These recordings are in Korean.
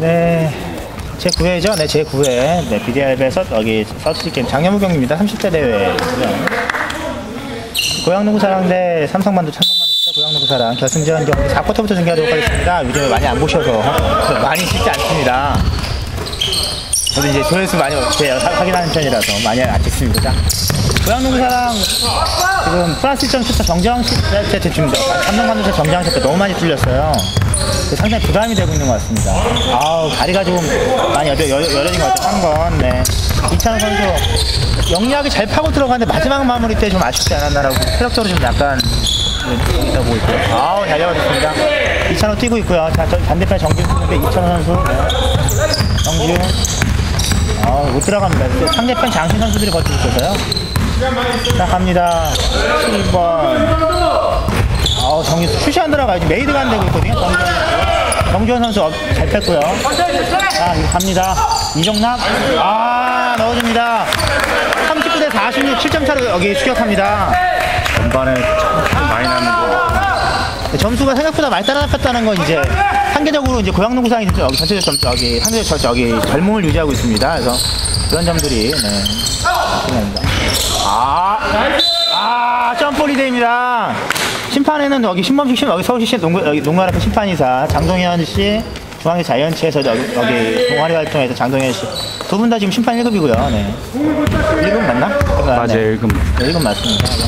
네. 제 9회죠? 네, 제 9회. 네, BDR에서 여기 서치 게임 장현무 경기입니다. 30대 대회. 고양농구 사랑 대 삼성만두 창동만두 진짜 고양농구 사랑 결승전 경기 4쿼터부터 중계하도록 하겠습니다. 요즘에 많이 안 보셔서 많이 쉽지 않습니다. 저도 이제 조회수 많이 어떻게 확인하는 편이라서 많이 안 찍습니다. 자, 고양농구 사랑 지금 플러스 1.7차 정정 세트 중입니다. 삼성만두차 정정 세트 너무 많이 뚫렸어요. 그 상당히 부담이 되고 있는 것 같습니다. 아우 다리가 좀 많이 여, 여, 여려진 것 같아요. 한 번. 네. 이찬호 선수 영리하게 잘 파고 들어가는데 마지막 마무리 때 좀 아쉽지 않았나라고 체력적으로 좀 약간 네, 있다 보고 있고요. 아우 잘 잡아줬습니다. 이찬호 뛰고 있고요. 자, 저 반대편 정지훈 뛰는데 이찬호 선수 네. 정지훈 아우 못 들어갑니다. 상대편 장신 선수들이 버티고 있어서요. 자 갑니다. 7번 아우 정희 슛이 안 들어가요. 지금 메이드가 안 되고 있거든요. 정지현 선수 어, 잘 뺐고요. 자 갑니다. 이정남 아 넣어줍니다. 39대 46 7점 차로 여기 추격합니다. 전반에 참 많이 나는 네, 점수가 생각보다 많이 따라잡혔다는 건 이제 상대적으로 이제 고양농구상이 진짜 여기 전체적 점 저기 상대 저 저기 젊음을 유지하고 있습니다. 그래서 그런 점들이 네. 중요합니다. 아, 아 점프리 데입니다. 심판에는 여기 신범식 심 여기 서울시 농구 여기 농구하는 심판이사 장동현 씨 중앙대 자이언츠에서 여기, 여기 동아리 활동에서 장동현 씨 두 분 다 지금 심판 1급이고요. 네. 1급 맞나? 맞아요, 네. 일금. 네, 이건 맞습니다. 네.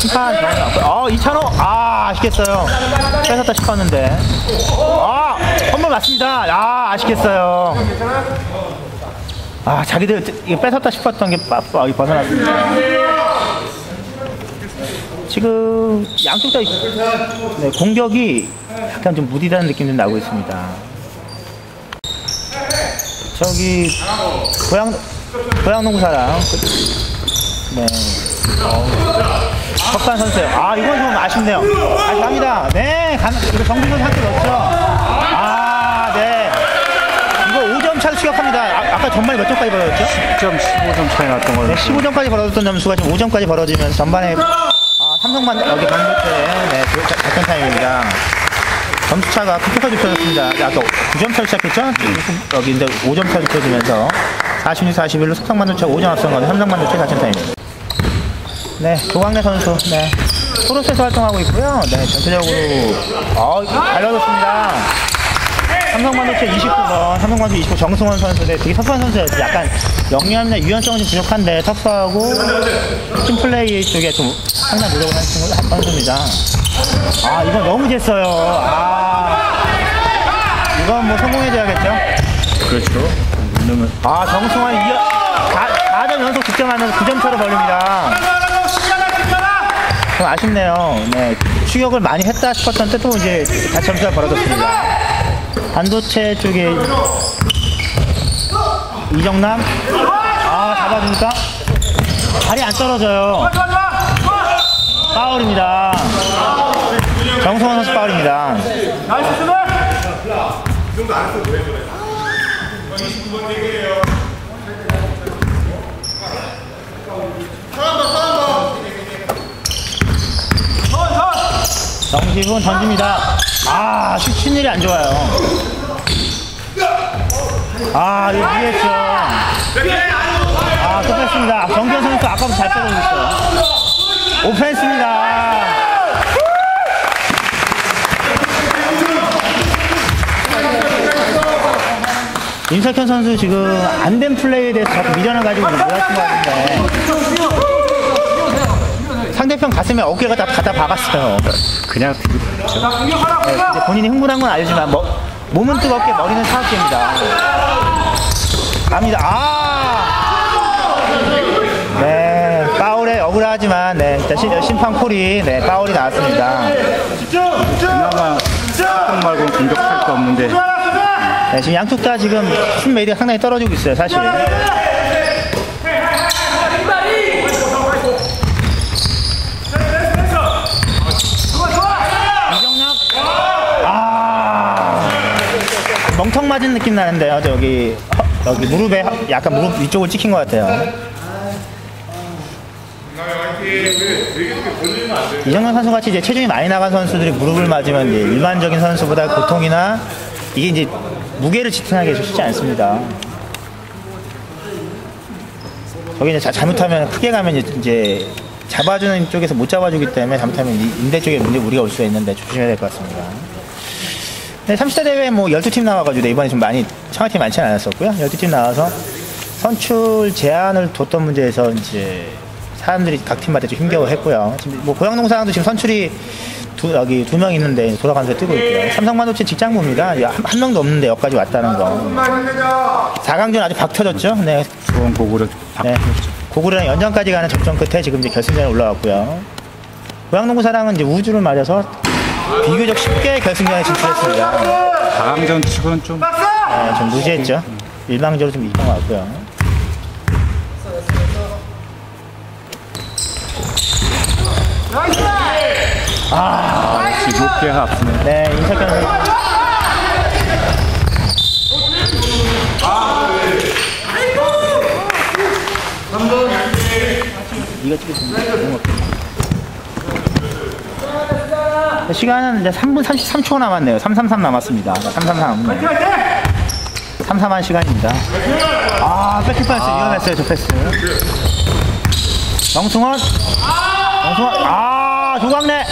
심판 없고요. 어, 이찬호! 아, 아쉽겠어요. 뺏었다 싶었는데. 아, 홈런 맞습니다. 아, 아쉽겠어요. 아, 자기들 이거 뺏었다 싶었던 게 빠, 빠, 여기 벗어났습니다. 지금 양쪽 다 네, 공격이 약간 좀 무디다는 느낌이 좀 나고 있습니다. 저기 고양 고양농구 사랑 네. 석반 선수요. 아, 이건 좀 아쉽네요. 갑니다. 네, 간, 이거 정빈선 한개 넣었죠. 5점 차로 추격합니다. 아, 아까 전반에 몇 점까지 벌어졌죠? 10점, 15점 차이 났던 걸로. 네, 15점까지 벌어졌던 점수가 지금 5점까지 벌어지면서 전반에 아, 삼성만 여기 반대에 네, 그 자- 작전 타임입니다. 점수 차가 급격하게 좁혀졌습니다. 아까 9점 차로 시작했죠? 여기 이제 5점 차 좁혀지면서 46, 41로 석상만두차 5점 앞선 건데 삼성만두차 작전 타임입니다. 네, 조광래 선수, 네. 프로세스 활동하고 있고요. 네, 전체적으로, 어, 잘 넣었습니다. 삼성만두체 29번, 삼성만두 29 정승원 선수, 네, 되게 터프한 선수예요. 약간 영리함이나 유연성은 좀 부족한데 터프하고 팀 플레이 쪽에 좀 상당히 노력을 한 친구, 한 선수입니다. 아, 이건 너무 쟀어요. 아, 이건 뭐 성공해줘야겠죠? 그렇죠. 운동은 아, 정승환 2, 4, 4점 연속 득점하면서 9점 차로 벌립니다. 좀 아쉽네요. 네. 추격을 많이 했다 싶었던 때또 이제 다시 점수가 벌어졌습니다. 반도체 쪽에 이정남. 아, 잡아주니까. 발이 안 떨어져요. 파울입니다. 정성원 선수 파울입니다. 정지훈 던집니다. 아, 슛 신일이 안 좋아요. 아, 이거 무리했죠. 아, 또 뺐습니다. 정기현 선수 아까부터 잘 빼고 있어요. 오펜스입니다. 임석현 선수 지금 안 된 플레이에 대해서 미련을 가지고 놀았던 것 같은데 상대편 가슴에 어깨가 다 갖다 박았어요. 그냥 이제 본인이 흥분한 건 알지만 뭐, 몸은 뜨겁게 머리는 차갑게입니다. 갑니다. 아! 네, 파울에 억울하지만 네, 일단 심, 심판 콜이 네, 파울이 나왔습니다. 그나마 공 말고 공격할 거 없는데 네, 지금 양쪽 다 지금 팀 메이드가 상당히 떨어지고 있어요, 사실. 이정락. 아. 멍텅 맞은 느낌 나는데요, 저기. 허- 여기 무릎에 허- 약간 무릎 위쪽을 찍힌 것 같아요. 이정현 선수 같이 이제 체중이 많이 나간 선수들이 무릎을 맞으면 이제 일반적인 선수보다 고통이나 이게 이제 무게를 지탱하기 쉽지 않습니다. 저기 이제 자- 잘못하면 크게 가면 이제- 잡아주는 쪽에서 못 잡아주기 때문에 잘못하면 이 인대 쪽에 문제 우리가 올 수가 있는데 조심해야 될 것 같습니다. 네, 30대 대회 뭐 12팀 나와가지고 이번에 좀 많이 청아팀 많지는 않았었고요. 12팀 나와서 선출 제한을 뒀던 문제에서 이제 사람들이 각 팀마다 좀 힘겨워했고요. 지금 뭐 고양농 사람도 지금 선출이 두, 여기 두 명 있는데 돌아가면서 뜨고 있고요. 삼성반도체 직장부입니다. 한, 한 명도 없는데 여기까지 왔다는 거. 4강전 아주 박 터졌죠. 네, 좋은 고구려 박 네. 고구려랑 연장까지 가는 접전 끝에 지금 이제 결승전에 올라왔고요. 고양농구 사랑은 이제 우주를 맞아서 비교적 쉽게 결승전에 진출했습니다. 다강전 치고는 좀 네, 좀 무지했죠. 일방적으로 좀 이긴 것 같고요. 역시 높게 앞서네. 네, 선수. 이거 찍겠습니다. 시간은 이제 3분 33초 남았네요. 333 남았습니다. 333 남았네요. 331 시간입니다. 아, 백킬 패스 위험했어요, 저 패스. 영승원. 영승원. 아, 조광래.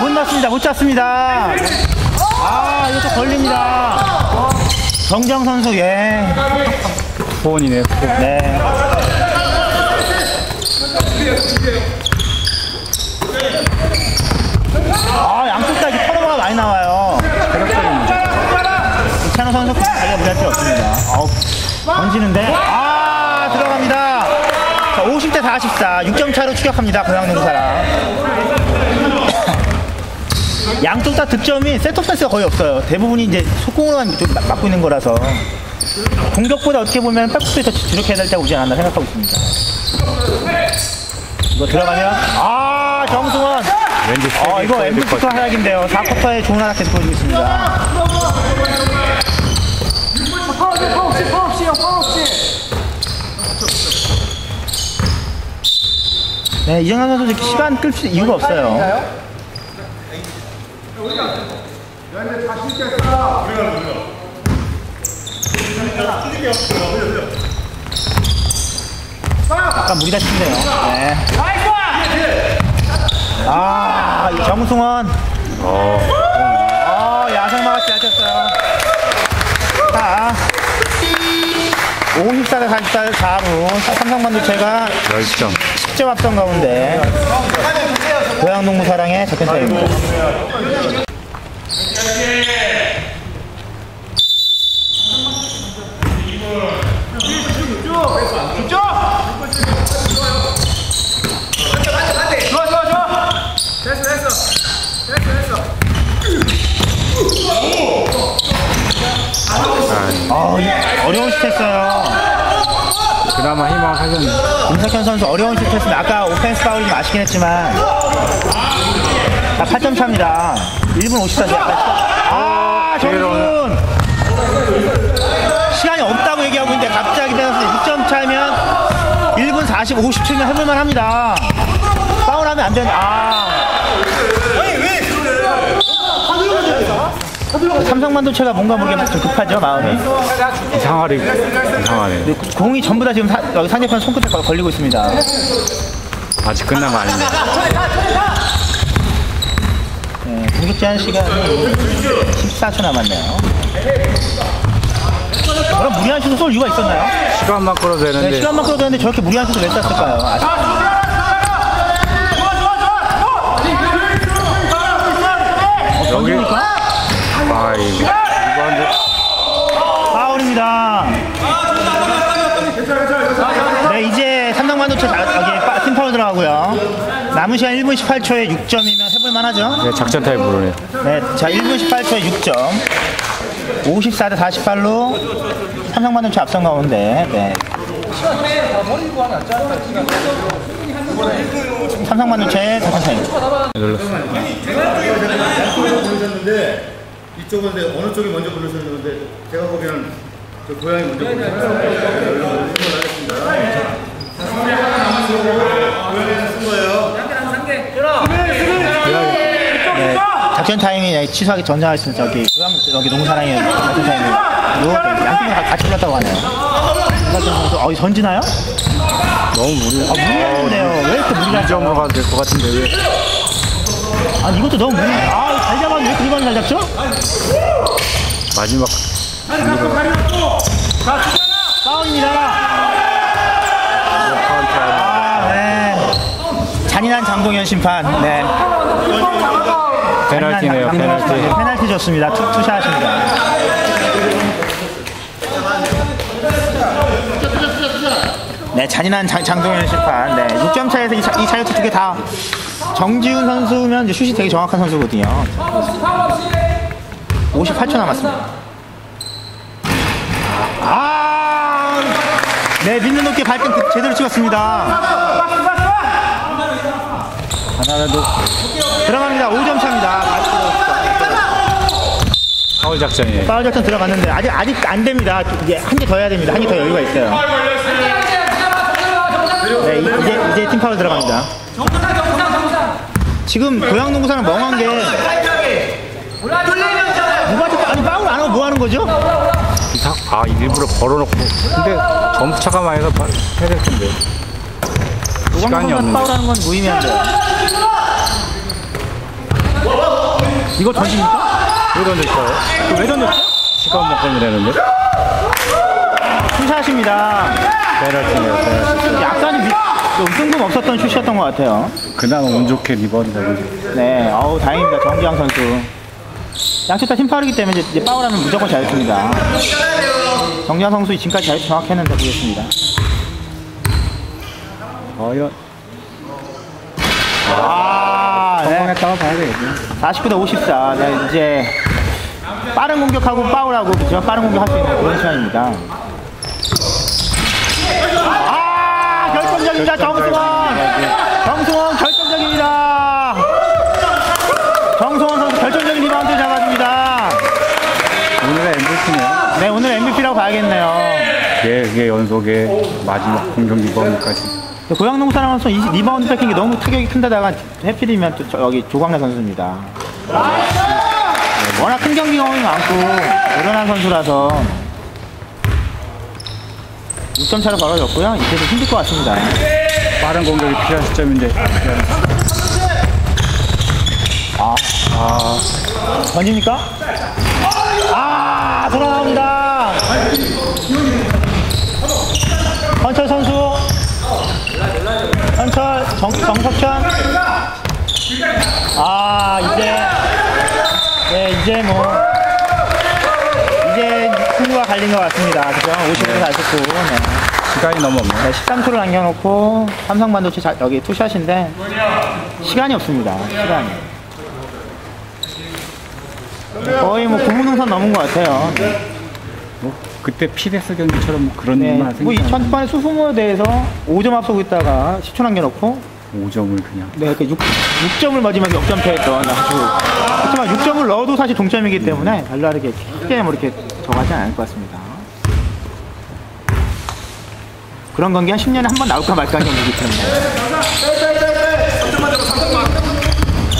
못, 못 넣습니다. 못 잡습니다. 아, 이것도 걸립니다. 정정 선수, 예. 소원이네요. 소원. 네. 아, 양쪽 다 이렇게 턴오버가 많이 나와요. 체력적인 문제. 이찬호 선수 자기가 무리할 필요 없습니다. 아우, 던지는데, 아, 들어갑니다. 자, 50대 44, 6점 차로 추격합니다. 고양농구 사람. 양쪽 다 득점이 세트 패스가 거의 없어요. 대부분이 이제 속공으로만 좀 막- 막고 있는 거라서. 공격보다 어떻게 보면 백스에 더 주력해야 될 때가 오지 않았나 생각하고 있습니다. 이거 들어가면, 아, 정승원. 왠지 어, 이거 MVP 하락인데요. 4쿼터에 좋은 하락 계속 보여주고 있습니다. 네, 이정현 선수 이렇게 시간 끌 수, 이유가 없어요. 약간 무리다 싶네요. 네. 아, 이 정승원. 어, 야생마가 잘 쳤어요. 자, 54대 44대 4로 삼성반도체가 10점. 10점 앞선 가운데 고양농구 사랑의 작전 차입니다. 아, 어, 어려운 슛 했어요. 하셨네. 김석현 선수 어려운 슛 했습니다. 아까 오펜스 파울이 좀 아쉽긴 했지만 자, 8점 차입니다. 1분 54초. 아, 정준! 시간이 없다고 얘기하고 있는데 갑자기 대서 6점 차면 1분 40, 57면 해볼만 합니다. 파울하면 안 되는, 아. 삼성 반도체가 뭔가 모르게 좀 급하죠, 마음이. 이상하리 이상하네. 공이 전부 다 지금 사- 여기 상대편 손끝에 걸- 걸리고 있습니다. 아직 끝난 거 아닌데. 네, 공격 제한 시간이 14초 남았네요. 그럼 무리한 슛을 쏠 이유가 있었나요? 시간만 끌어도 네, 되는데 시간만 끌어도는데 저렇게 무리한 슛을 왜 쐈을까요? 아쉽- 여기 던집니까? 아 리바운드 파울입니다. 네, 이제 삼성반도체 다- 여기 파- 팀 파울 들어가고요. 남은 시간 1분 18초에 6점이면 해볼만 하죠? 네, 작전 타입 모르네. 네, 자 1분 18초에 6점. 54 대 48로 삼성 반도체 앞선 가운데 네. 삼성 반도체 대선 차입니다. 눌렀어. 부르셨는데 이쪽은 근데 어느 쪽이 먼저 부르셨는데 제가 보기에는 저 고양이 먼저 부르셨어요. 네, 작전 타임이 취소하기 전전했습니다. 저기 여기 농사랑이 작전 타임이 양팀이 다- 같이 불렀다고 하네요. 어 전지나요? 너무 무리. 아 무리하는데요. 왜 이렇게 무리하죠? 점으로 가도 될것 같은데 왜? 아 이것도 너무 무리. 아 잘 잡았는데 리바운드 잘 잡죠? 마지막 파울입니다. 아, 네. 잔인한 장동현 심판. 네. 페널티네요. 잔인한 페널티. 장동현 페널티 줬습니다. 투, 투샷입니다. 네, 잔인한 장, 장동현 심판. 네, 6점 차에서 이, 차, 이 차이트 두개 다 정지훈 선수면 이제 슛이 되게 정확한 선수거든요. 58초 남았습니다. 아, 네, 믿는 높게 발등 그- 제대로 찍었습니다. 하나라도 들어갑니다. 5점 차입니다. 파울 작전이에요. 파울 작전 들어갔는데 아직 아직 안 됩니다. 이제 한 개 더 해야 됩니다. 한 개 더 여유가 있어요. 네, 이- 이제 이제 팀 파울 들어갑니다. 지금 고양농구사는 멍한 게 누가 저- 아니 파울 안 하고 뭐 하는 거죠? 이상 아 일부러 벌어놓고 근데 점수 차가 많이 해서 파- 해야 될 텐데. 시간이 없는데. 파울하는 건 무의미한데. 이거 던집니까? 왜 던질까요? 왜 던졌죠? 시간 먹으면 되는데. 투샷입니다. 페널티네요. 페널티. 약간의 미, 좀 뜬금 없었던 슛이었던 것 같아요. 그나마 운 좋게 리바운드 되고. 네, 어우 다행입니다. 정지영 선수. 양쪽 다 팀파울이기 때문에 이제, 이제 파울하면 무조건 자유투입니다. 정지영 선수 지금까지 자유투 정확했는데 보겠습니다. 과연 아, 네. 성공했다고 봐야 되겠네. 49대 54. 네, 이제 빠른 공격하고 파울하고 그죠? 빠른 공격할 수 있는 그런 시간입니다. 아, 결정적입니다. 정승원. 정승원 결정적입니다. 정승원 선수 결정적인 리바운드 잡아줍니다. 오늘의 MVP네요. 네, 오늘 MVP라고 봐야겠네요. 그게, 그게 연속의 마지막 공격 리바운드까지. 고양농사랑 선수 이 리바운드 뺏긴 게 너무 타격이 큰데다가 해필이면 또 저- 여기 조광래 선수입니다. 워낙 큰 경기 경험이 많고 노련한 선수라서 6점 차로 벌어졌고요. 이제 좀 힘들 것 같습니다. 빠른 공격이 필요한 시점인데. 아, 아, 던집니까? 아, 돌아 나옵니다. 헌철 선수. 헌철, 정, 정석천. 아, 이제, 네, 이제 뭐, 갈린 것 같습니다. 그죠? 50분 49. 네. 시간이 너무 없네. 네, 13초를 남겨놓고 삼성반도체 자- 여기 투샷인데 시간이 없습니다. 시간이. 거의 뭐 고무능선 넘은 것 같아요. 뭐, 그때 피레스 경기처럼 뭐 그런 네. 일만 뭐 생기면 2000번에 수수모에 대해서 5점 앞서고 있다가 10초 남겨놓고 5점을 그냥. 네, 그 6, 6점을 마지막에 역전패했던 아주 하지만 6점을 넣어도 사실 동점이기 때문에 이렇게 크게 뭐 이렇게 정하지 않을 것 같습니다. 그런 관계 한 10년에 한 번 나올까 말까 하는 경기이기 때문에.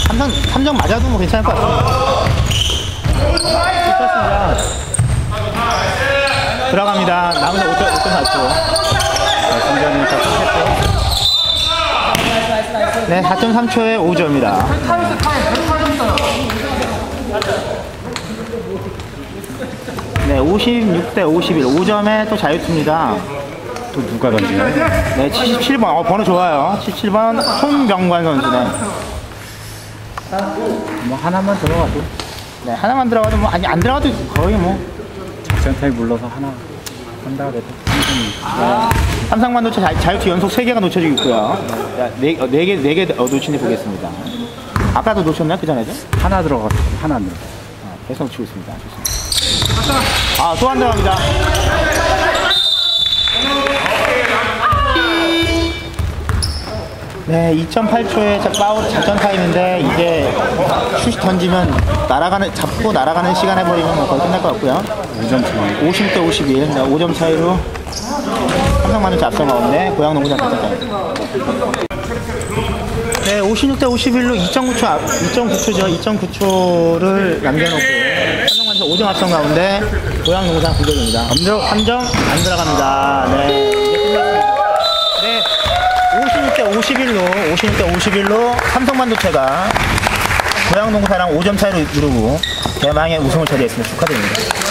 삼성, 삼성 맞아도 뭐 괜찮을 것 같습니다. 좋습니다. 들어갑니다. 남은 5점, 5점 4초. 승자는 다 끝했고. 네, 4.3초에 5점입니다. 네, 56대 51, 5점에 또 자유투입니다. 또 누가 던지나요? 네, 77번, 어, 번호 좋아요. 77번 손병관 선수네. 뭐 하나만 들어가도 네, 하나만 들어가도 뭐, 아니, 안 들어가도 거의 뭐, 작전 타임 불러서 하나 한다 그래도 충분히. 삼성반도체 자, 자유투 연속 3개가 놓쳐지고 있고요. 네, 4, 네 개, 네 개 어, 놓친지 보겠습니다. 아까도 놓쳤나요? 그 전에도? 하나 들어갔어. 하나 안 들어갔어. 아, 계속 놓치고 있습니다. 좋습니다. 아, 또안 들어갑니다. 네, 2.8초의 파울 작전 타임인데 이게 슛 던지면 날아가는 잡고 날아가는 시간 해버리면 뭐 거의 끝날 것 같고요. 5점 차이. 50대 51, 네, 5점 차이로 삼성만을 앞서 나오는데 고양 농구장 타임. 네, 56대 51로 2.9초 앞, 2.9초죠. 2.9초를 남겨놓고 삼성만에서 5점 앞선 가운데 고양농산 공격입니다. 3점, 3점 안 들어갑니다. 네, 이제 끝났습니다. 네, 56대 51로 56대 51로 삼성반도체가 고양농사랑 5점 차이로 이루고 대망의 우승을 차지했습니다. 축하드립니다.